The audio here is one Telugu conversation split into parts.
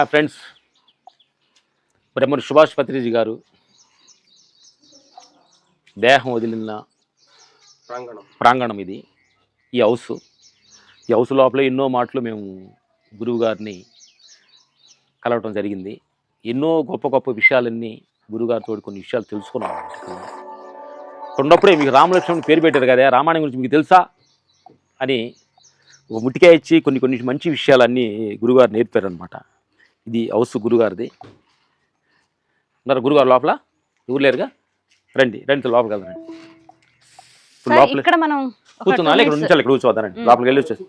ఆ ఫ్రెండ్స్. బ్రహ్మరి సుభాష్ పత్రిజీ గారు. దేహం వదిలిన ప్రాంగణం. ప్రాంగణం ఇది. ఈ హౌస్. ఈ హౌస్ లోపల ఎన్నో మాటలు మేము గురువు గారిని కలవటం జరిగింది. ఎన్నో గొప్ప గొప్ప విషయాలన్నీ గురుగారితో కొన్ని విషయాలు తెలుసుకున్నాం ఉన్నప్పుడే మీకు రామలక్ష్మణ్ పేరు పెట్టారు కదా రామాయణం గురించి మీకు తెలుసా? అని ఒక ముట్టికాయ ఇచ్చి కొన్ని కొన్ని మంచి విషయాలన్నీ గురుగారు నేర్పారనమాట ఇది హౌస్ గురుగారిది. ఉన్నారు గురుగారు లోపల? ఎవరు లేరుగా? రండి రండి లోపలికి వెళ్దాం రండి. ఇప్పుడు సార్ లోపల ఇక్కడ మనం కూర్చున్నా ఇక్కడ ఉంచాలి ఇక్కడ కూర్చోవద్దానండి లోపలికి వెళ్ళి వచ్చేసి.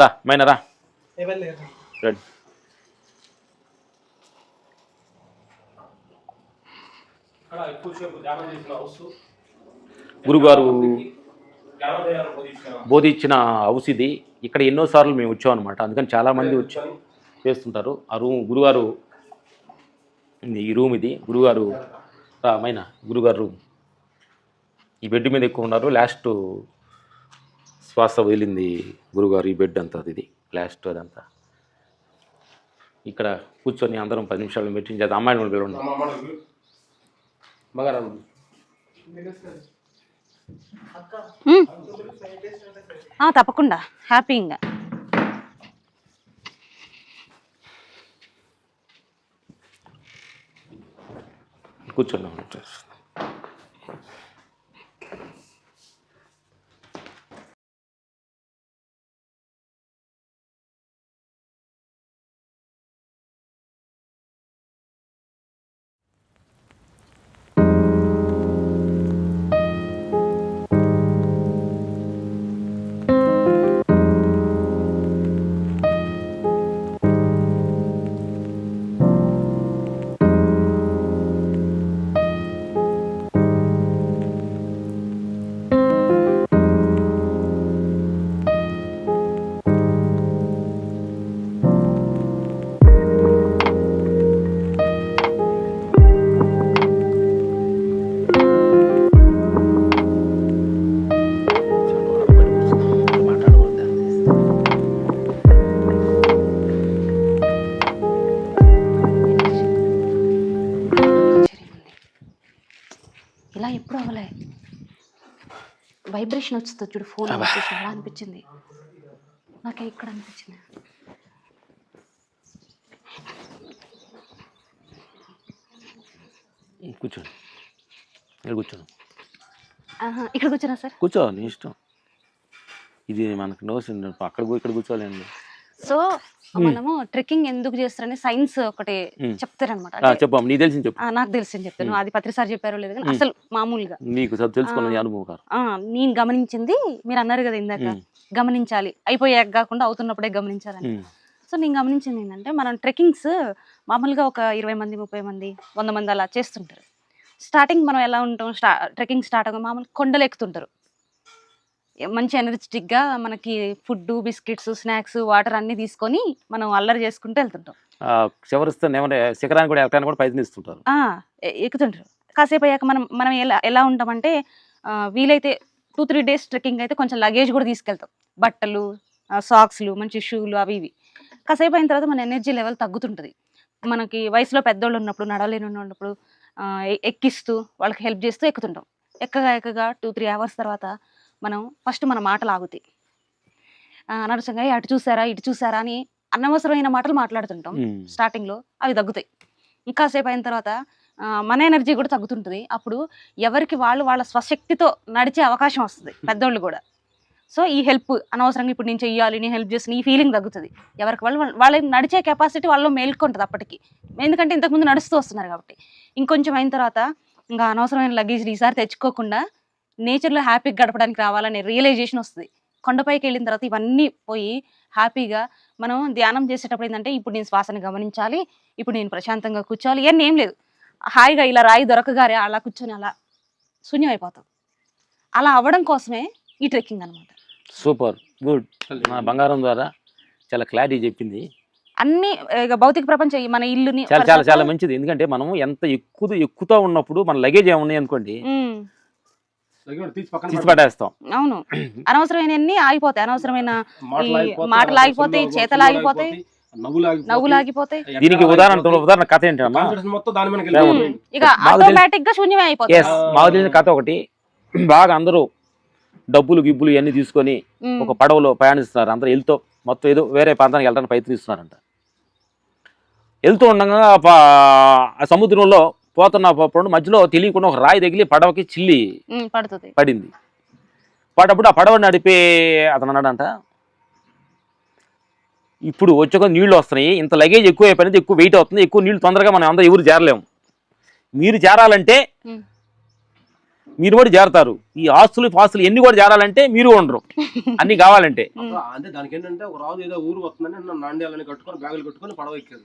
రా మైనా రా. రండి. గురుగారు బోధించిన హౌస్ ఇది. ఇక్కడ ఎన్నోసార్లు మేము వచ్చాం అనమాట అందుకని చాలామంది వచ్చి చేస్తుంటారు ఆ రూమ్ గురుగారు ఇది ఈ రూమ్ ఇది. గురుగారు రా గురుగారు రూమ్. ఈ బెడ్ మీద ఎక్కువ ఉన్నారు. లాస్ట్ శ్వాస వదిలింది గురుగారు. ఈ బెడ్ అంతా ఇది. లాస్ట్ అదంతా. ఇక్కడ కూర్చొని అందరం పది నిమిషాలు మీటింగ్ చేద్దాం అమ్మాయిని కూడా పిలవండి మగారా తప్పకుండా. హ్యాపీగా కూర్చోండి అవ్వలే వైబ్రేషన్ వస్తుంది చూడు ఫోన్ వైబ్రేషన్ అలా అనిపించింది. నాకే ఇక్కడ అనిపించింది. కూర్చోండి. ఇక్కడ కూర్చోండి. ఇక్కడ కూర్చున్నా సార్? కూర్చో నీ ఇష్టం. ఇది మనకు నోస్ అక్కడ ఇక్కడ కూర్చోలేండి సో మనము ట్రెక్కింగ్ ఎందుకు చేస్తారని సైన్స్ ఒకటి. చెప్తారనమాట నీకు తెలిసింది చెప్పు. ఆ, నాకు తెలిసింది చెప్తాను. అది పత్రిసారి చెప్పారో లేదు కానీ అసలు మామూలుగా. తెలుసుకున్న అనుభవం నేను గమనించింది మీరు అన్నారు కదా ఇందాక. గమనించాలి. అయిపోయాక కాకుండా అవుతున్నప్పుడే గమనించాలని. సో నేను గమనించింది ఏంటంటే మనం ట్రెక్కింగ్స్ మామూలుగా ఒక ఇరవై మంది ముప్పై మంది వంద మంది అలా చేస్తుంటారు. స్టార్టింగ్ మనం ఎలా ఉంటాం స్టా ట్రెక్కింగ్ స్టార్ట్ అవ్వగా మామూలు కొండలు ఎక్కుతుంటారు. మంచి ఎనర్జెటిక్గా మనకి ఫుడ్ బిస్కెట్స్ స్నాక్స్ వాటర్ అన్నీ తీసుకొని మనం అల్లరి చేసుకుంటూ వెళ్తుంటాం. చివరిస్తే ఏమంటే శిఖరాన్ని కూడా ఎక్కడానికి కూడా ప్రయత్నిస్తుంటారు ఎక్కుతుంటారు. కాసేపు అయ్యాక మనం మనం ఎలా ఎలా ఉంటామంటే వీలైతే టూ త్రీ డేస్ ట్రెక్కింగ్ అయితే కొంచెం లగేజ్ కూడా తీసుకెళ్తాం. బట్టలు సాక్స్లు మంచి షూలు అవి ఇవి. కాసేపు అయిన తర్వాత మన ఎనర్జీ లెవెల్ తగ్గుతుంటుంది. మనకి వయసులో పెద్దోళ్ళు ఉన్నప్పుడు నడవలేని ఉన్నప్పుడు ఎక్కిస్తూ వాళ్ళకి హెల్ప్ చేస్తూ ఎక్కుతుంటాం. ఎక్కగా ఎక్కగా టూ త్రీ అవర్స్ తర్వాత మనం ఫస్ట్ మన మాటలు ఆగుతాయి. "ఏ, అటు చూసారా ఇటు చూసారా అని అనవసరమైన మాటలు మాట్లాడుతుంటాం. స్టార్టింగ్లో. అవి తగ్గుతాయి. ఇంకాసేపు అయిన తర్వాత మన ఎనర్జీ కూడా తగ్గుతుంటుంది. అప్పుడు ఎవరికి వాళ్ళు వాళ్ళ స్వశక్తితో నడిచే అవకాశం వస్తుంది పెద్దోళ్ళు కూడా. సో ఈ హెల్ప్ అనవసరంగా ఇప్పుడు నేను చెయ్యాలి నేను హెల్ప్ చేసిన ఈ ఫీలింగ్ తగ్గుతుంది. ఎవరికి వాళ్ళు వాళ్ళ నడిచే కెపాసిటీ వాళ్ళలో మేల్కొంటుంది అప్పటికి. ఎందుకంటే ఇంతకుముందు నడుస్తూ వస్తున్నారు కాబట్టి. ఇంకొంచెం అయిన తర్వాత ఇంకా అనవసరమైన లగేజ్ ఈసారి తెచ్చుకోకుండా నేచర్లో హ్యాపీగా గడపడానికి రావాలనే రియలైజేషన్ వస్తుంది. కొండపైకి వెళ్ళిన తర్వాత ఇవన్నీ పోయి హ్యాపీగా మనం ధ్యానం చేసేటప్పుడు ఏంటంటే ఇప్పుడు నేను శ్వాసని గమనించాలి ఇప్పుడు నేను ప్రశాంతంగా కూర్చోవాలి ఇవన్నీ ఏం లేదు. హాయిగా ఇలా రాయి దొరకగానే అలా కూర్చొని అలా శూన్యం అయిపోతాం అలా అవ్వడం కోసమే ఈ ట్రెక్కింగ్ అనమాట సూపర్ గుడ్. నా బంగారం ద్వారా చాలా క్లారిటీ చెప్పింది. అన్ని భౌతిక ప్రపంచం మన ఇల్లుని చాలా చాలా మంచిది. ఎందుకంటే మనం ఎంత ఎక్కువ ఎక్కుతూ ఉన్నప్పుడు మన లగేజ్ ఏమున్నాయి అనుకోండి తీసి పక్కన తీసి పడేస్తాం. అవును. అనవసరమైన ఆగిపోతాయి. అనవసరమైన మాటలు ఆగిపోతాయి, చేతలు ఆగిపోతాయి. ఆగిపోతాయి ఎక్కడ దీనికి ఉదాహరణ. ఉదాహరణ కథ ఏంటమ్మా. ఇక మాకు తెలిసి- ఆటోమేటిక్గా శూన్యమే అయిపోతుంది. ఎస్ మాకు తెలిసిన కథ ఒకటి. బాగా అందరూ డబ్బులు గిబ్బులు ఇవన్నీ తీసుకొని ఒక పడవలో ప్రయాణిస్తున్నారు. అందరూ వెళ్తూ మొత్తం ఏదో వేరే ప్రాంతానికి వెళ్ళడానికి ప్రయత్నిస్తున్నారంట. వెళ్తూ ఉండగా సముద్రంలో పోతున్న పప్పుడు మధ్యలో తెలియకుండా ఒక రాయి తగిలి పడవకి చిల్లి పడుతుంది. పడింది. పడప్పుడు ఆ పడవ నడిపే అతను అన్నాడంట ఇప్పుడు వచ్చే నీళ్ళు వస్తున్నాయి ఇంత లగేజ్ ఎక్కువ అయిపోయినది ఎక్కువ వెయిట్ అవుతుంది ఎక్కువ నీళ్ళు తొందరగా మనం అందరూ ఎవరు చేరలేము మీరు చేరాలంటే మీరు కూడా చేరతారు ఈ ఆస్తులు పాస్తులు ఎన్ని కూడా చేరాలంటే మీరు ఉండరు. అన్ని కావాలంటే. అంటే దానికి ఏంటంటే ఒక రాజు ఏదో ఊరు వస్తుందని నన్ను నాణ్యాలని కట్టుకొని బ్యాగులు కట్టుకొని పడవ ఎక్కారు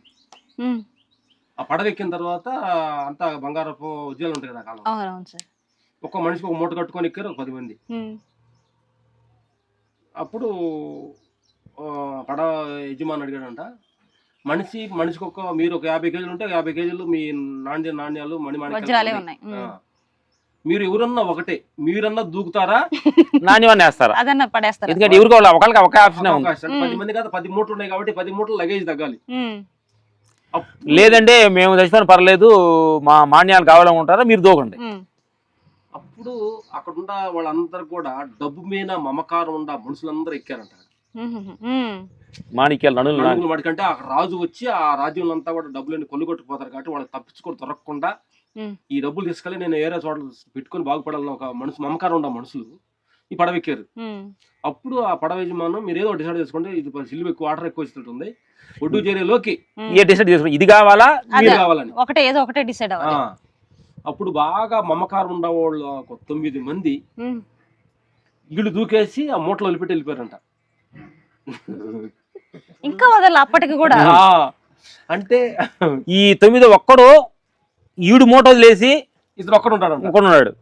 ఆ పడవ ఎక్కిన తర్వాత అంతా బంగారపు ఉద్యోగాలు ఉంటాయి కదా ఆ కాలం. అవునవును సార్. ఒక్క మనిషికి ఒక మూట కట్టుకొని ఎక్కారు ఒక పది మంది. ఉమ్, అప్పుడు ఆ, పడవ యజమాని అడిగాడంట మనిషి మనిషికి ఒక మీరు ఒక యాభై కేజీలు ఉంటే యాభై కేజీలు మీ నాణ్య నాణ్యాలు మణిమాణిక్యాలు వజ్రాలే ఉన్నాయి. ఉన్నాయి. ఆ. ఉమ్. మీరు ఎవరన్నా ఒకటే మీరన్నా దూకుతారా? నాణ్యమని వేస్తారా? అదన్న పడేస్తారు? ఎందుకంటే ఎవరికి వాళ్ళు ఒకళ్ళకి ఒక ఆప్షన్ ఉంది. అవకాశం. పది మంది కాదు పది మూటలు ఉన్నాయి కాబట్టి పది మూటలు లగేజ్ తగ్గాలి. ఉమ్, లేదంటే మేము చచ్చిపోయిన పర్లేదు మా మాన్యాలు కావాలనుకుంటారా మీరు దూకండి అప్పుడు అక్కడున్న వాళ్ళందరూ కూడా డబ్బు మీద మమకారం ఉండ మనుషులందరూ ఎక్కారంట. మాణిక్యాలు నడులు మడికంటే అక్కడ రాజు వచ్చి ఆ రాజ్యంలో అంతా కూడా డబ్బులన్నీ కొల్లుగొట్టుకుపోతారు కాబట్టి వాళ్ళకి తప్పించుకొని దొరకకుండా ఈ డబ్బులు తీసుకెళ్ళి నేను ఏరే చోట పెట్టుకొని బాగుపడాలని ఒక మనసు మమకారం ఉండ మనుషులు. ఈ పడవ ఎక్కారు. అప్పుడు ఆ పడవ యజమానం మీరు ఏదో డిసైడ్ చేసుకోండి ఇది సిల్లు ఎక్కువ వాటర్ ఎక్కువ వచ్చినట్టుంది ఒడ్డు చేరేలోకి. ఏ డిసైడ్ చేసుకోండి ఇది కావాలా? మీరు అదే. కావాలని. ఒకటే ఏదో ఒకటే డిసైడ్ అవ్వాలి. అప్పుడు బాగా మమకారం ఉండేవాళ్ళు ఒక తొమ్మిది మంది వీళ్ళు దూకేసి ఆ మూటలో వదిలిపెట్టి వెళ్ళిపోయారంట. ఇంకా వదల అప్పటికి కూడా? ఆ, అంటే ఈ తొమ్మిది ఒక్కడు ఈడు మూట వదిలేసి ఇతను ఒక్కడు ఉంటాడంట. ఇంకొన్నాడు ఉమ్.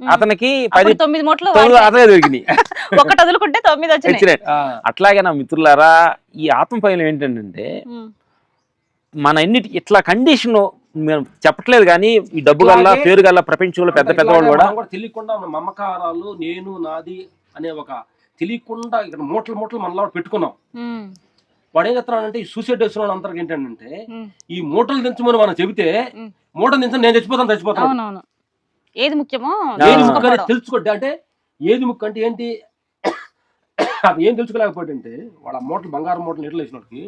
అతనికి పది తొమ్మిది మూటలు తొమ్మిది అతనే దొరికినాయి. ఒకటి వదులుకుంటే తొమ్మిది వచ్చినాయి. అట్లాగే నా మిత్రులారా ఈ ఆత్మపైన ఏంటంటే ఉమ్, మన ఎన్నిటి ఇట్లా కండిషన్ మేము చెప్పట్లేదు కానీ ఈ డబ్బు గల్లా పేరు గల్లా ప్రపంచంలో పెద్ద పెద్ద వాళ్ళు కూడా తెలియకుండా మమకారాలు నేను నాది అనే ఒక తెలియకుండా ఇక్కడ మూటలు మూటలు మనలో పెట్టుకున్నాం. వాడు ఏం చెప్తున్నాడంటే ఈ సూసైడ్ చేసిన వాళ్ళందరికి ఏంటంటే ఈ మూటలు దించమని మనం చెబితే ఉమ్. మూట దించని నేను చచ్చిపోతాను చచ్చిపోతాను. ఏది ముఖ్యమో. ఏది. అనేది తెలుసుకోండి అంటే ఏది ముక్కు అంటే ఏంటి అది ఏం తెలుసుకోలేకపోయింటే వాళ్ళ మూటలు బంగారం మూటలు ఎట్లా వేసినోడికి.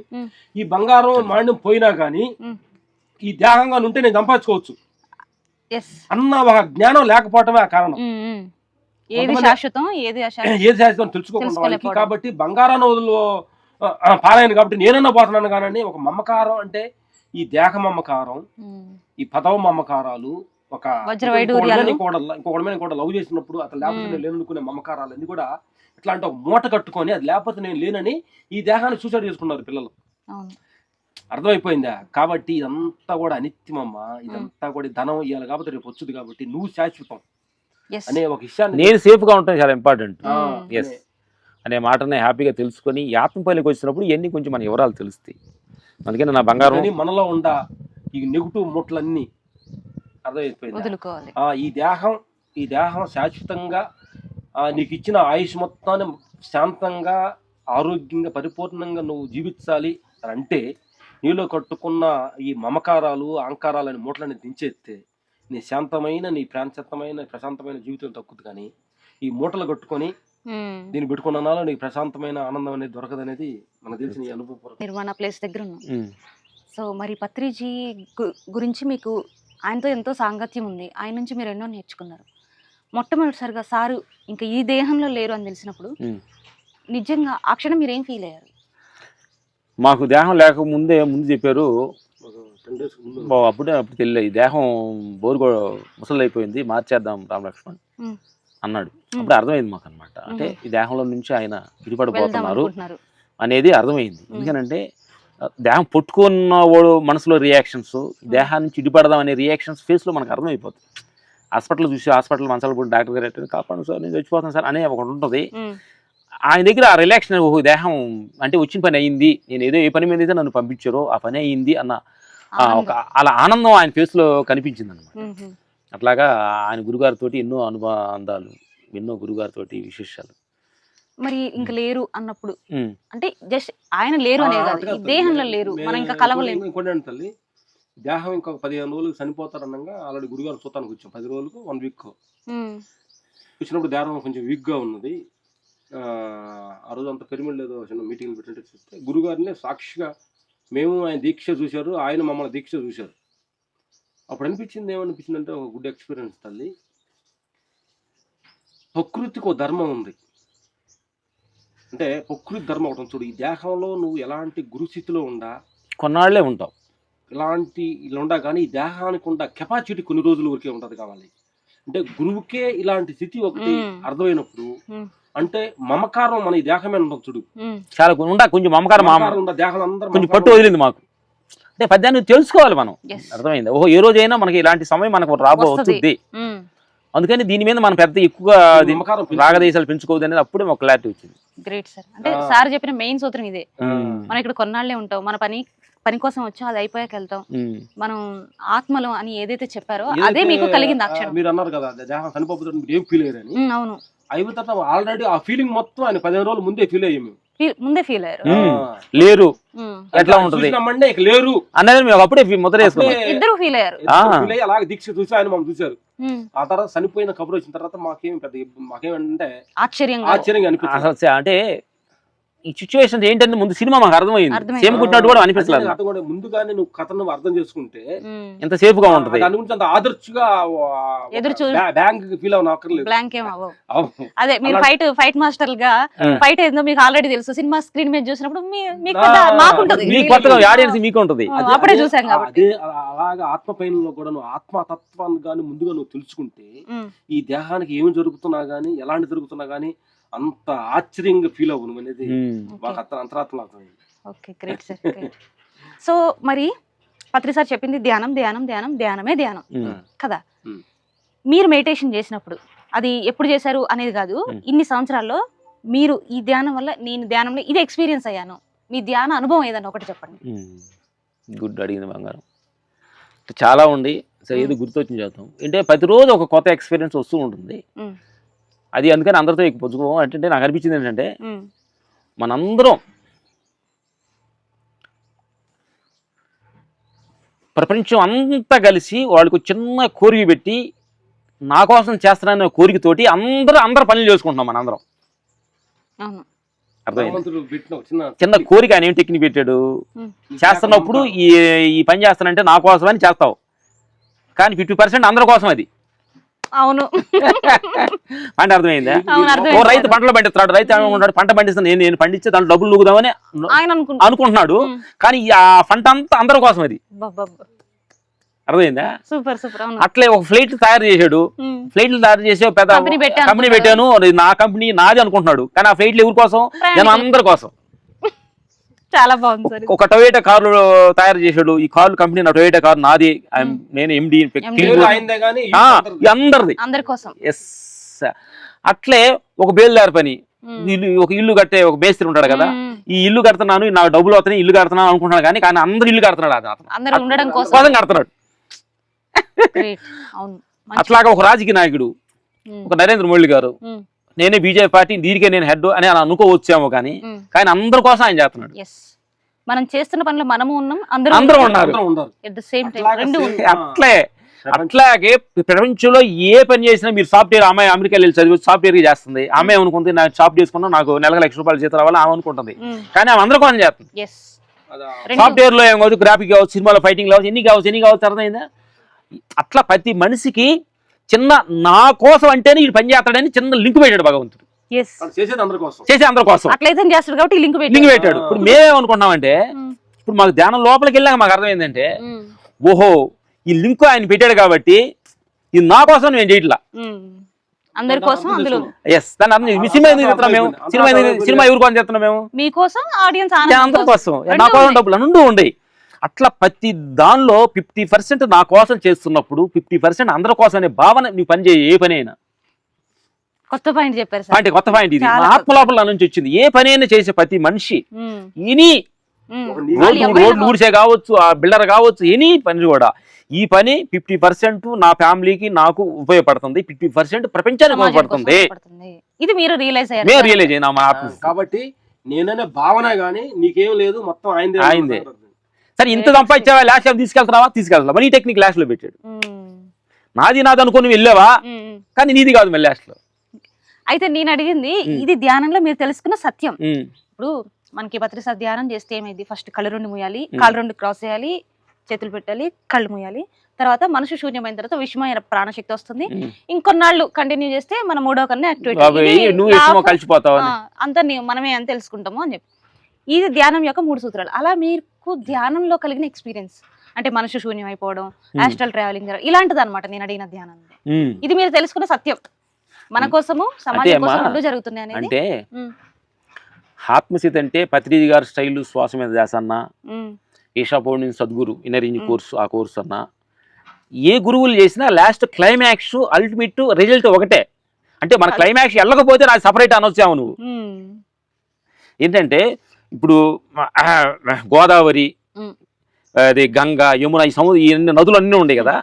ఈ బంగారం మాండ్యం పోయినా కానీ. ఈ దేహంగా ఉంటే నేను సంపాదించుకోవచ్చు అన్న ఒక జ్ఞానం లేకపోవటమే ఆ కారణం. ఏది శాశ్వతం ఏది ఏది తెలుసుకోకుండా వాళ్ళకి. కాబట్టి బంగారాన్ని వదులు పారాయణ కాబట్టి నేనన్నా పోతున్నాను కానీ ఒక మమకారం అంటే ఈ దేహ మమకారం ఉమ్, ఈ పదవ మమకారాలు ఒక ఇంకొకటి మీద లవ్ చేసినప్పుడు అతను లేకపోతే. నేను లేననుకునే మమకారాలు అన్ని కూడా ఇట్లా అంటే ఒక మూట కట్టుకొని అది లేకపోతే నేను లేనని ఈ దేహాన్ని సూసైడ్ చేసుకున్నారు పిల్లలు. అవును. అర్థమైపోయిందా? కాబట్టి ఇదంతా కూడా అనిత్యమమ్మ. ఇదంతా కూడా ధనం ఇవ్వాలి కాబట్టి రేపు వచ్చుది కాబట్టి నువ్వు శాశ్వతం అనే ఒక విషయాన్ని నేను సేఫ్గా ఉంటాను చాలా ఇంపార్టెంట్. ఎస్ అనే మాటని హ్యాపీగా తెలుసుకొని ఆత్మపల్లికి వచ్చినప్పుడు ఇవన్నీ కొంచెం మన వివరాలు తెలుస్తాయి. అందుకని నా బంగారం మనలో ఉండ ఈ నెగిటివ్ ముట్లన్నీ అర్థమైపోయింది ఈ దేహం ఈ దేహం శాశ్వతంగా ఆ నీకు ఇచ్చిన ఆయుష్ మొత్తాన్ని శాంతంగా ఆరోగ్యంగా పరిపూర్ణంగా నువ్వు జీవించాలి అని అంటే నీలో కట్టుకున్న ఈ మమకారాలు అహంకారాలు అనే మూటలని దించేస్తే నీ శాంతమైన నీ ప్రాంతమైన ప్రశాంతమైన జీవితం తక్కుతుంది కానీ ఈ మూటలు కట్టుకొని. దీన్ని పెట్టుకున్నాలో నీకు ప్రశాంతమైన ఆనందం అనేది దొరకదనేది మనకు తెలిసిన ఈ అనుభవపూర్వక నిర్మాణ ప్లేస్ దగ్గర ఉన్నాం. సో మరి పత్రిజీ గురించి మీకు ఆయనతో ఎంతో సాంగత్యం ఉంది. ఆయన నుంచి మీరు ఎన్నో నేర్చుకున్నారు. మొట్టమొదటిసారిగా సారు ఇంకా ఈ దేహంలో లేరు అని తెలిసినప్పుడు. నిజంగా ఆ క్షణం మీరు ఏం ఫీల్ అయ్యారు? మాకు దేహం లేక ముందే ముందు. చెప్పారు అప్పుడే అప్పుడు తెలియదు ఈ దేహం బోరు ముసలి అయిపోయింది మార్చేద్దాం రామలక్ష్మణ్. అన్నాడు. అప్పుడు అర్థమైంది మాకు అనమాట అంటే ఈ దేహంలో నుంచి ఆయన అనుకుంటున్నారు. అనేది అర్థమైంది. ఎందుకనంటే దేహం పట్టుకున్న వాడు మనసులో రియాక్షన్స్ దేహాన్ని నుంచి ఇడిపడదాం అనే రియాక్షన్స్ ఫేస్లో మనకు అర్థమైపోతుంది హాస్పిటల్ చూసి హాస్పిటల్ మంచాలు కూడా డాక్టర్ గారు ఎట్లా కాపాడు సార్ నేను చచ్చిపోతాను సార్ అనే ఒకటి ఉంటుంది. ఆయన దగ్గర ఆ రిలాక్షన్ ఓహో దేహం అంటే వచ్చిన పని అయింది నేను ఏదో ఏ పని మీద అయితే నన్ను పంపించారో ఆ పని అయింది అన్న ఒక. అలా ఆనందం ఆయన ఫేస్లో కనిపించింది అనమాట. అట్లాగా ఆయన గురుగారితోటి ఎన్నో అనుబంధాలు ఎన్నో గురుగారితోటి విశేషాలు. మరి ఇంక లేరు అన్నప్పుడు. అంటే జస్ట్ ఆయన లేరు అనే కాదు. దేహంలో లేరు. మనం ఇంకా కలవలేము. ఇంకోటి తల్లి. దేహం ఇంకొక పదిహేను రోజులు చనిపోతారనగా ఆల్రెడీ గురుగారు చూస్తానికి వచ్చాం పది రోజులకు వన్ వీక్. వచ్చినప్పుడు దేహం కొంచెం వీక్గా ఉన్నది. ఆ, రోజు అంత పిరమిడ్ ఏదో చిన్న మీటింగ్ పెట్టినట్టు చూస్తే గురుగారిని సాక్షిగా మేము ఆయన దీక్ష చూశారు. ఆయన మమ్మల్ని దీక్ష చూశారు. అప్పుడు అనిపించింది ఏమనిపించింది అంటే ఒక గుడ్ ఎక్స్పీరియన్స్ తల్లి. ప్రకృతికి ఒక ధర్మం ఉంది. అంటే ప్రకృతి ధర్మం ఒకటి. చూడు ఈ దేహంలో నువ్వు ఎలాంటి గురుస్థితిలో ఉండా కొన్నాళ్ళే ఉంటావు ఇలాంటి ఇలా ఉండా కానీ ఈ దేహానికి ఉన్న కెపాసిటీ కొన్ని రోజుల వరకే ఉంటది కావాలి అంటే గురువుకే ఇలాంటి స్థితి ఒకటి. అర్థమైనప్పుడు. అంటే మమకారం మన ఈ దేహమే ఉండదు చూడు చాలా ఉండా కొంచెం మమకారం మామ మమకారం ఉన్న దేహం అందరూ కొంచెం పట్టు వదిలింది మాకు అంటే పద్యాన్ని తెలుసుకోవాలి మనం. అర్థమైంది ఓహో ఏ రోజైనా మనకి ఇలాంటి సమయం మనకు రాబో వస్తది. వస్తుంది ఉమ్, అందుకని దీని మీద మనం పెద్ద పెంచుకుంది. రాగదేశాలు పెంచుకోవద్దు అనేది అప్పుడే మాకు క్లారిటీ వచ్చింది గ్రేట్ సార్ అంటే. సార్ చెప్పిన మెయిన్ సూత్రం ఇదే. మనం ఇక్కడ కొన్నాళ్ళే ఉంటాం మన పని పని కోసం వచ్చాం అది అయిపోయాక వెళ్తాం. మనం ఆత్మలో అని ఏదైతే చెప్పారో అదే మీకు కలిగింది అక్షరం మీరు అన్నారు కదా చనిపోతుంది ఏం ఫీల్ అయ్యారని అవును అయిన తర్వాత ఆల్రెడీ ఆ ఫీలింగ్ మొత్తం ఆయన పదిహేను రోజులు ముందే ఫీల్ అయ్యాం మేము Feel- ముందే ఫీల్ అయ్యారు. లేరు. ఎట్లా ఉంటది? లేరు. అన్నది మేము అప్పుడే ముద్ర వేసుకున్నాం. ఇద్దరు ఫీల్ అయ్యారు. అలాగే దీక్ష చూసి ఆయన మమ్మల్ని చూశారు. ఆ తర్వాత చనిపోయిన కబురు వచ్చిన తర్వాత మాకేం పెద్ద మాకేమంటే ఆశ్చర్యంగా ఆశ్చర్యంగా చ- అంటే ఈ సిచ్యువేషన్ ఏంటంటే ముందు సినిమా మాకు అర్థమైంది. సేమ్ కుట్టినట్టు కూడా అనిపించలేదు ముందుగానే నువ్వు కథను అర్థం చేసుకుంటే ఎంత సేఫ్గా ఉంటది. దాని గురించి అంత ఆదర్శగా ఎదురు చూ- బ్యాంక్ ఫీల్ బ్లాంక్ ఏం. అదే మీరు ఫైట్ ఫైట్ మాస్టర్గా. ఫైట్ ఏందో మీకు ఆల్రెడీ తెలుసు. సినిమా స్క్రీన్ మీద చూసినప్పుడు మీ- మీకు ఆ, పెద్ద మాకుంటది. మీకు కొత్తగా ఆడియన్స్ మీకు ఉంటది. అప్పుడే చూసాం కాబట్టి. అలాగా ఆత్మ పైనలో కూడా నువ్వు ఆత్మతత్వాన్ని కానీ ముందుగా నువ్వు తెలుసుకుంటే ఈ దేహానికి ఏమి జరుగుతున్నా గానీ ఎలాంటి జరుగుతున్నా గానీ అంత ఆశ్చర్యంగా ఫీల్ అవ్వను అనేది. మాకు అంత అంతరాత్మ అర్థమైంది okay great sir great so మరి పత్రి సార్ చెప్పింది ధ్యానం ధ్యానం ధ్యానం ధ్యానమే ధ్యానం. కదా. మీరు మెడిటేషన్ చేసినప్పుడు అది ఎప్పుడు చేశారు అనేది కాదు. ఇన్ని సంవత్సరాల్లో మీరు ఈ ధ్యానం వల్ల నేను ధ్యానంలో ఇది ఎక్స్పీరియన్స్ అయ్యాను. మీ ధ్యాన అనుభవం ఏదన్నా ఒకటి చెప్పండి. గుడ్ అడిగింది బంగారం. చాలా ఉండి సరే ఏది గుర్తొచ్చింది చేద్దాం అంటే ప్రతిరోజు ఒక కొత్త ఎక్స్పీరియన్స్ వస్తూ ఉంటుంది. అది అందుకని అందరితో ఎక్కువ పుచ్చుకోం అంటే నాకు అనిపించింది ఏంటంటే మనందరం ప్రపంచం అంతా కలిసి వాళ్ళకు ఒక చిన్న కోరిక పెట్టి నా కోసం చేస్తానన్న కోరికతోటి అందరూ అందరు పనులు చేసుకుంటున్నాం మనందరం. చిన్న చిన్న కోరిక ఆయన ఏం టెక్నిక్ పెట్టాడు? చేస్తున్నప్పుడు ఈ ఈ పని చేస్తానంటే నా కోసం అని చేస్తావు. కానీ ఫిఫ్టీ పర్సెంట్ అందరి కోసం అది అవును. అంటే అర్థమైందా? ఓ. రైతు పంటలు పండిస్తున్నాడు రైతు ఏమనుకుంటాడు పంట పండిస్తాను. నేను నేను పండించే దాంట్లో డబ్బులు లూగుదామని ఆయన అనుకుంటా అనుకుంటున్నాడు. కానీ ఆ పంట అంతా అందరి కోసం అది. అర్థమైందా? Super super. అట్లే ఒక ఫ్లైట్ తయారు చేశాడు. ఉమ్, ఫ్లైట్లు తయారు చేసి పెద్ద కంపెనీ అనుకుంటాడు. పెట్టాను. నా కంపెనీ నాది అనుకుంటున్నాడు. కానీ ఆ ఫ్లైట్లు ఎవరి కోసం? జనం అందరి కోసం. చాలా బాగుంది సార్ ఒక టొయోటా కార్లు తయారు చేశాడు. ఈ కార్లు కంపెనీ నా టొయోటా కార్ నాది. నేను ఎండి అందరిది. అందరిది. అందరి కోసం. ఎస్ అట్లే ఒక బేల్దారి పని. ఇల్లు ఒక ఇల్లు కట్టే ఒక మేస్త్రి ఉంటాడు కదా. ఈ ఇల్లు కడుతున్నాను నాకు డబ్బులు అవుతున్నాయి ఇల్లు కడుతున్నాను అనుకుంటున్నాడు కానీ కానీ అందరు ఇల్లు కడుతున్నాడు అతను. కోసం. కడుతున్నాడు. గ్రేట్ అవును. మంచి- అట్లాగా ఒక రాజకీయ నాయకుడు ఒక నరేంద్ర మోడీ గారు నేనే బీజేపీ పార్టీ దీనికే నేను హెడ్ అని అని అనుకోవచ్చేమో కానీ కానీ అందరి కోసం ఆయన చేస్తున్నాడు. మనం చేస్తున్న పనిలో మనము ఉన్నాం అందరూ అందరూ ఉన్నారు. అట్లే అట్లాగే ప్రపంచంలో ఏ పని చేసినా మీరు సాఫ్ట్వేర్ అమ్మాయి అమెరికా వెళ్ళి చదివి సాఫ్ట్వేర్ చేస్తుంది. అమ్మాయి అనుకుంటుంది నాకు జాబ్ చేసుకున్నా నాకు నెలకు లక్ష రూపాయలు జీతం రావాలి ఆమె అనుకుంటుంది. కానీ ఆమె అందరి కోసం చేస్తుంది. సాఫ్ట్వేర్లో ఏం కావచ్చు గ్రాఫిక్ కావచ్చు సినిమాలో ఫైటింగ్ కావచ్చు ఎన్ని కావచ్చు ఎన్ని కావచ్చు అర్థమైందా? అట్లా ప్రతి మనిషికి చిన్న నా కోసం అంటేనే ఈ పని చేస్తాడని చిన్న లింక్ పెట్టాడు భగవంతుడు. చేసే అందరి కోసం. అట్లయితే చేస్తాడు కాబట్టి లింక్ లింక్ పెట్టాడు. ఇప్పుడు మేమేమనుకుంటున్నామంటే ఉమ్, ఇప్పుడు మాకు ధ్యానం లోపలికి వెళ్ళాక మాకు అర్థమైందంటే ఓహో ఈ లింక్ ఆయన పెట్టాడు కాబట్టి ఇది నా కోసం నేను చేయట్లా. ఉమ్. అందరి కోసం అందులో. ఎస్ దాని అర్థం ఇది. మీ సినిమా ఎందుకు చేస్తున్నాం మేము? సినిమా సినిమా ఎవరి కోసం చేస్తున్నాం మేము? మీకోసం ఆడియన్స్ అందరి కోసం. నా కోసం డబ్బులు నుండి ఉండయి. అట్లా ప్రతి దానిలో ఫిఫ్టీ పర్సెంట్ నా కోసం చేస్తున్నప్పుడు ఫిఫ్టీ పర్సెంట్ అందరి కోసం అనే భావన నీ పని చేయ ఏ పని అయినా కొత్త పాయింట్ చెప్పారు సార్. పాయింట్ కొత్త పాయింట్ ఇది. చాలా నా ఆత్మ లోపల నా నుంచి వచ్చింది. ఏ పని అయినా చేసే ప్రతి మనిషి ఇని రోడ్డు రోడ్లు ఊడిసే కావచ్చు ఆ బిల్డర్ కావచ్చు ఎనీ పని కూడా. ఈ పని ఫిఫ్టీ పర్సెంట్ నా ఫ్యామిలీకి నాకు ఉపయోగపడుతుంది. ఫిఫ్టీ పర్సెంట్ ప్రపంచానికి ఉపయోగపడుతుంది. ఇది మీరు రియలైజ్ అయ్యారు మేము రియలైజ్ అయినా కాబట్టి నేననే భావన గానీ నీకేం లేదు మొత్తం ఆయనదే ఆయనదే. సరే ఇంత సంపాదించావా? లాస్ట్ టైం తీసుకెళ్తున్నావా? తీసుకెళ్తా మరి ఈ టెక్నిక్ లాస్ట్లో పెట్టాడు. నాది నాది అనుకుని వెళ్ళావా. కానీ నీది కాదు మళ్ళీ లాస్ట్లో. అయితే నేను అడిగింది. ఇది ధ్యానంలో మీరు తెలుసుకున్న సత్యం. ఇప్పుడు మనకి భద్రస ధ్యానం చేస్తే ఏమైంది? ఫస్ట్ కళ్ళు రెండు మూయాలి. కాళ్ళు రెండు క్రాస్ చేయాలి చేతులు పెట్టాలి కళ్ళు మూయాలి. తర్వాత మనసు శూన్యమైన తర్వాత విషమైన ప్రాణశక్తి వస్తుంది. ఇంకొన్నాళ్ళు కంటిన్యూ చేస్తే మన మూడో కన్నా యాక్టివేట్. అంతా మనమే అని తెలుసుకుంటాము అని చెప్పి. ఇది ధ్యానం యొక్క మూడు సూత్రాలు. అలా మీకు ధ్యానంలో కలిగిన ఎక్స్పీరియన్స్ అంటే మనసు శూన్యం అయిపోవడం ఆస్ట్రల్ ట్రావెలింగ్ ఇలాంటిది అనమాట నేను అడిగిన ధ్యానం ఉమ్. ఇది మీరు తెలుసుకున్న సత్యం. మన ఉమ్. కోసము అంటే సమాజం అమ్మా, కోసం రెండు జరుగుతున్నాయి అంటే ఉమ్, ఆత్మస్థితి అంటే పత్రిజీ గారి స్టైల్ శ్వాస మీద చేసన్న ఉమ్, ఈషా పౌర్ణమి సద్గురు ఇన్నరింగ్. కోర్సు ఆ కోర్సు అన్న ఏ గురువులు చేసినా లాస్ట్ క్లైమాక్స్ అల్టిమేట్ రిజల్ట్ ఒకటే. అంటే మన క్లైమాక్స్ వెళ్ళకపోతే నాకు సపరేట్ అనొచ్చావు నువ్వు. ఏంటంటే ఇప్పుడు గోదావరి. అది గంగ యమున ఈ సముద్ర ఈ నదులు అన్నీ ఉన్నాయి కదా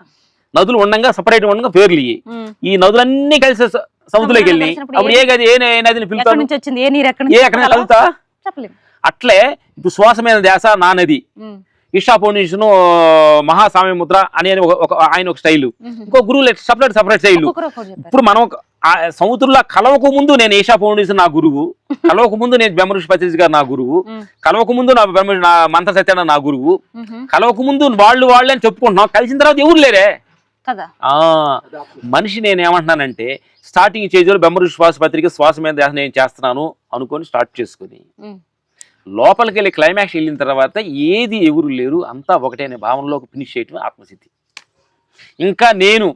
నదులు ఉండగా సపరేట్ ఉండగా పేర్లు ఉమ్. ఈ నదులన్నీ కలిసి సముద్రంలోకి వెళ్ళి అప్పుడు ఏ గది ఏ నదిని పిలుతాను ఏ నీరు ఎక్కడి? కలుగుతా అట్లే ఇప్పుడు శ్వాస మీద ధ్యాస నా నది పౌర్ణిషను మహాస్వామి ముద్ర అని ఒక- ఆయన ఒక స్టైలు. ఇంకో గురువులు సపరేట్ సపరేట్ స్టైలు. ఇప్పుడు మనం ఆ సముద్రంలో కలవకు ముందు నేను ఈషా పౌర్ణిషి నా గురువు. కలవకు ముందు నేను బ్రహ్మఋషి పత్రిజి గారు నా గురువు. కలవకు ముందు నా బ్రహ్మ నా మంత్ర సత్యనారాయణ నా గురువు. కలవకు ముందు వాళ్ళు వాళ్ళే అని చెప్పుకుంటున్నాం. కలిసిన తర్వాత ఎవరు లేరే? మనిషి నేను ఏమంటున్నానంటే స్టార్టింగ్ స్టేజ్లో బ్రహ్మఋషి శ్వాస పత్రిక శ్వాస మీద నేను చేస్తున్నాను అనుకొని స్టార్ట్ చేసుకుని లోపలికి వెళ్ళి క్లైమాక్స్ వెళ్ళిన తర్వాత ఏది ఎవరు లేరు అంతా ఒకటే అనే భావనలోకి ఫినిష్ చేయటం ఆత్మస్థితి ఇంకా నేను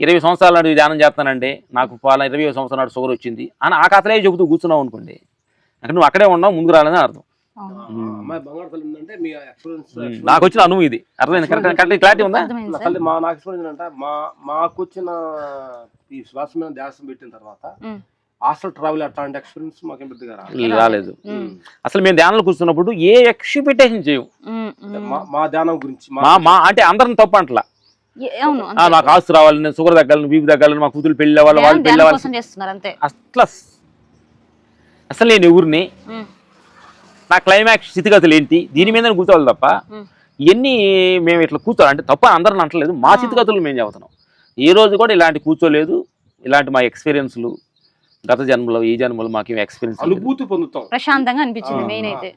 ఇరవై సంవత్సరాల నాడు ధ్యానం చేస్తానండి. నాకు పాల ఇరవై సంవత్సరాల నాడు షుగర్ వచ్చింది. అని ఆ కథలే చెబుతూ కూర్చున్నావు అనుకోండి. అంటే నువ్వు అక్కడే ఉన్నావు ముందుకు రాలేదని అర్థం. అవును. అమ్మాయి బంగారు తల్లి ఉందంటే మీ ఎక్స్పీరియన్స్ నాకు వచ్చిన అనుభవం ఇది. అర్థమైంది? కరెక్ట్ కరెక్ట్ క్లారిటీ ఉందా? మా నాకు ఎక్స్పీరియన్స్ అంటే మా మాకు వచ్చిన ఈ శ్వాస మీద ధ్యాసం పెట్టిన తర్వాత హాస్టల్ ట్రావెల్ అట్లాంటి ఎక్స్పీరియన్స్ మాకేం పెద్దగా రాలేదు. అసలు మేము ధ్యానంలో కూర్చున్నప్పుడు ఏ ఎక్స్పెక్టేషన్ చేయం. మా- మా ధ్యానం గురించి మా మా అంటే అందరం తప్పు అంటలా. నాకు ఆస్తు రావాలి నేను షుగర్ తగ్గాలని బీపీ తగ్గాలని మా కూతురు పెళ్ళి అవ్వాలి వాళ్ళు ధ్యానం అవ్వాలి. కోసం చేస్తున్నారు అంతే. అట్లా అసలు నేను ఎవరిని? నా క్లైమాక్స్ స్థితిగతులు ఏంటి? దీని మీద కూర్చోవాలి తప్ప. ఇవన్నీ మేము ఇట్లా కూర్చోవాలి అంటే తప్ప అందరం అంటలేదు మా. స్థితిగతులు మేము చెబుతున్నాం ఏ రోజు కూడా ఇలాంటి కూర్చోలేదు. ఇలాంటి మా ఎక్స్పీరియన్స్లు గత జన్మలో ఈ జన్మలో మాకేం ఎక్స్పీరియన్స్ అనుభూతి పొందుతాం. ప్రశాంతంగా అనిపించింది మెయిన్. అయితే.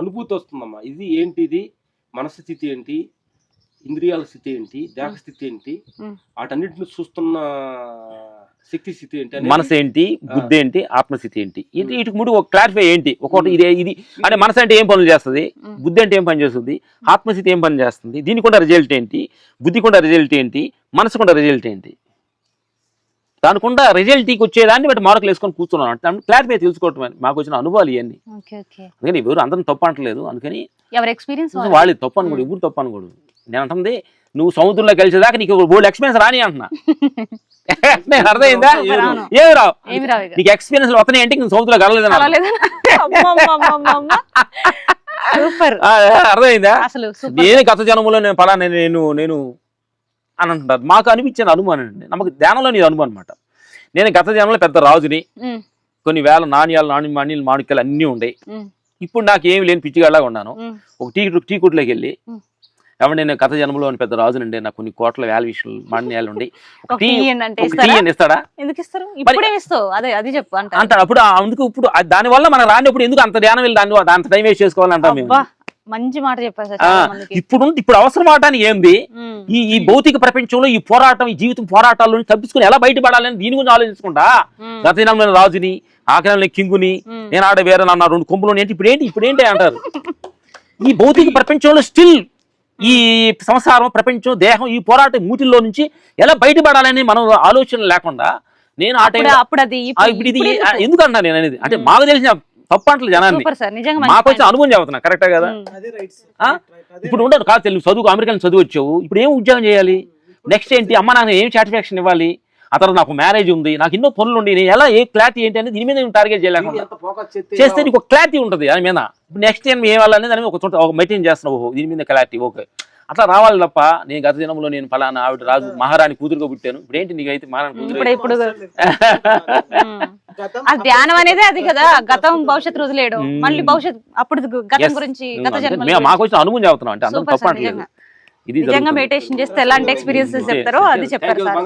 అనుభూతి వస్తుందమ్మా. ఇది ఏంటిది? మనసు స్థితి ఏంటి? ఇంద్రియాల స్థితి ఏంటి? దేహ స్థితి ఏంటి. వాటన్నిటిని చూస్తున్న శక్తి స్థితి ఏంటి మనసు ఏంటి? బుద్ధి ఏంటి? ఆత్మస్థితి ఏంటి? ఇది వీటికి మూడు ఒక క్లారిఫై ఏంటి? ఒకటి ఇది ఇది. అంటే మనసు అంటే ఏం పనులు చేస్తుంది. బుద్ధి అంటే ఏం పని చేస్తుంది? ఆత్మస్థితి ఏం పని చేస్తుంది? దీనికి కూడా రిజల్ట్ ఏంటి? బుద్ధికి కూడా రిజల్ట్ ఏంటి? మనసు కూడా రిజల్ట్ ఏంటి? దానికుండా రిజల్ట్కి వచ్చేదాన్ని బట్టి మార్కులు వేసుకొని కూర్చున్నాను. అంటే క్లారిఫై తెలుసుకోవటం. మాకు వచ్చిన అనుభవాలు ఇవన్నీ అందుకని ఎవరు అందరం తప్పు అంటలేదు. అందుకని ఎవరి ఎక్స్పీరియన్స్ వాళ్ళు తప్పు అనుకోడు ఎవరు తప్పు అనుకోడు నేను అంటుంది నువ్వు సముద్రంలో కలిసేదాకా నీకు బోల్డ్ ఎక్స్పీరియన్స్ రాని అంటున్నా. నేను అర్థమైందా. ఏమి రావు. ఇక. నీకు ఎక్స్పీరియన్స్ వస్తున్నాయి అంటే నీకు? సముద్రంలో. సూపర్. ఆ, అర్థమైందా? అసలు నేను గత జన్మలో నేను పలానా నేను నేను అని అంటారు మాకు అనిపించిన అనుమానం అండి నమ్మకు ధ్యానంలో నీ అనుమానం అనమాట నేను గత జన్మలో పెద్ద రాజుని కొన్ని వేల నాణ్యాలు నాణ్య మాణ్యాలు మాణిక్యాలు అన్నీ ఉమ్, ఇప్పుడు నాకు ఏమి లేని పిచ్చిగాళ్ళగా ఉన్నాను. ఒక టీ టీ కొట్లోకి వెళ్ళి. ఏమంటే నేను గత జన్మలో పెద్ద రాజునండి నాకు కొన్ని కోట్ల వేల విషయాలు మాణ్యాలు ఉండి. ఒక ఒక టీ టీ ఏంటంటే ఒక టీ ఇస్తారా? అని ఇస్తాడా? ఎందుకు ఇస్తారు? ఇప్పుడే ఇస్తావు. అదే అది చెప్పు అంట అంటాడు. అప్పుడు అందుకు ఇప్పుడు దానివల్ల మనకు రానిప్పుడు ఎందుకు అంత ధ్యానం వెళ్ళి దాన్ని అంత టైం వేస్ట్ చేసుకోవాలంటాం మేము. మంచి మాట చెప్పారు ఇప్పుడు ఇప్పుడు అవసరం అవటానికి ఏంది? ఈ ఈ భౌతిక ప్రపంచంలో ఈ పోరాటం ఈ జీవితం పోరాటాల నుంచి తప్పించుకుని ఎలా బయటపడాలని దీని గురించి ఆలోచించుకుంటా? ఉమ్, గత నేను రాజుని ఆకలి కింగుని. నేను ఆడ వేరే నా రెండు కొమ్ములు ఏంటి? ఇప్పుడు ఏంటి? ఇప్పుడు ఏంటి అంటారు? ఈ భౌతిక ప్రపంచంలో స్టిల్ ఈ సంసారం ప్రపంచం దేహం ఈ పోరాట మూటిల్లో నుంచి ఎలా బయటపడాలని మనం ఆలోచన లేకుండా నేను ఆ టైం అప్పుడు అది ఎందుకు? అన్నా నేను అనేది? అంటే మాకు తెలిసిన తప్పు అంటలు జనాన్ని. సూపర్ సార్ నిజంగా మాకు వచ్చిన అనుభవం చెబుతున్నా కరెక్టే కదా? ఇప్పుడు ఉండదు కాదు తెలుగు చదువు అమెరికన్ చదువు వచ్చావు ఇప్పుడు ఏం ఉద్యోగం చేయాలి? నెక్స్ట్ ఏంటి? అమ్మ నాన్న ఏం సాటిస్ఫాక్షన్ ఇవ్వాలి? ఆ తర్వాత నాకు మ్యారేజ్ ఉంది నాకు ఎన్నో పనులు ఉండి నేను ఎలా ఏ క్లారిటీ ఏంటి అనేది దీని మీద నేను టార్గెట్ చేయలేకుండా చేస్తే నీకు ఒక క్లారిటీ ఉంటుంది దాని మీద. ఇప్పుడు నెక్స్ట్ టైం ఏం వెళ్ళాలని దాని మీద ఒక చోట ఒక మెయింటైన్ చేస్తున్నావు ఓహో దీని మీద క్లారిటీ ఓకే. అట్లా రావాలి తప్ప నేను గత దినంలో నేను ఫలానా ఆవిడ రాజు మహారాణి కూతురుగా పుట్టాను ఇప్పుడు ఏంటి నీకైతే మహారాణి కూతురు ఇప్పుడు. ఆ ధ్యానం అనేది అది కదా గతం భవిష్యత్తు రోజులేడు. మళ్ళీ భవిష్యత్ అప్పుడు గతం. గురించి గత గురించి. మాకు వచ్చిన అనుభవం చెబుతున్నాం అంటే అందరం తప్ప. ఇది నిజంగా. మెడిటేషన్ చేస్తే ఎలాంటి ఎక్స్పీరియన్సెస్ చెప్తారో. అది చెప్పారు సార్